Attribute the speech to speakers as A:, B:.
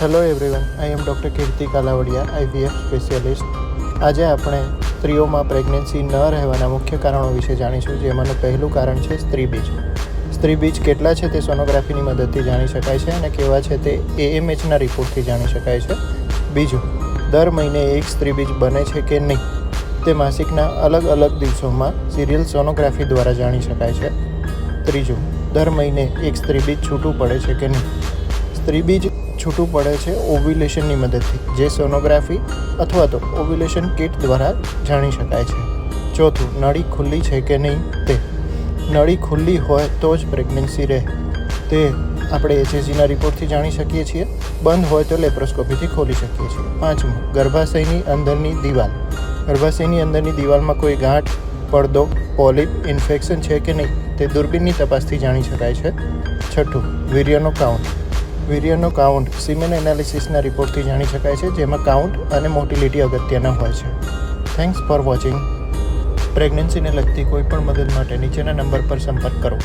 A: Hello everyone I am doctor Kirti Kalavadiya IVF specialist આજે આપણે સ્ત્રીઓમાં pregnancy ન રહેવાના મુખ્ય કારણો વિશે જાણીશું, જેમાંનું પહેલું કારણ છે સ્ત્રીબીજ સ્ત્રીબીજ કેટલા છે તે સોનોગ્રાફીની મદદથી જાણી શકાય છે અને કેવા છે તે એએમએચના રિપોર્ટથી જાણી શકાય છે. બીજું, દર મહિને એક સ્ત્રીબીજ બને છે કે નહીં, તે માસિકના અલગ અલગ દિવસોમાં સિરિયલ સોનોગ્રાફી દ્વારા જાણી શકાય છે. ત્રીજું, દર મહિને એક સ્ત્રીબીજ છૂટું પડે છે કે નહીં સ્ત્રીબીજ છૂટું પડે છે ઓવ્યુલેશનની મદદથી, જે સોનોગ્રાફી અથવા તો ઓવ્યુલેશન કિટ દ્વારા જાણી શકાય છે. ચોથું, નળી ખુલ્લી છે કે નહીં? તે નળી ખુલ્લી હોય તો જ પ્રેગ્નન્સી રહે. તે આપણે એચએસજીના રિપોર્ટથી જાણી શકીએ છીએ. બંધ હોય તો લેપ્રોસ્કોપીથી ખોલી શકીએ છીએ. પાંચમું, ગર્ભાશયની અંદરની દિવાલ. ગર્ભાશયની અંદરની દિવાલમાં કોઈ ગાંઠ, પડદો, પોલિપ, ઇન્ફેક્શન છે કે નહીં, તે દૂરબીનની તપાસથી જાણી શકાય છે. છઠ્ઠું, વીર્યનો કાઉન્ટ. વીર્યનો કાઉન્ટ સિમેન એનાલિસિસના રિપોર્ટથી જાણી શકાય છે, જેમાં કાઉન્ટ અને મોટિલિટી અગત્યના હોય છે. થેન્ક્સ ફોર વોચિંગ પ્રેગ્નન્સીને લગતી કોઈપણ મદદ માટે નીચેના નંબર પર સંપર્ક કરો.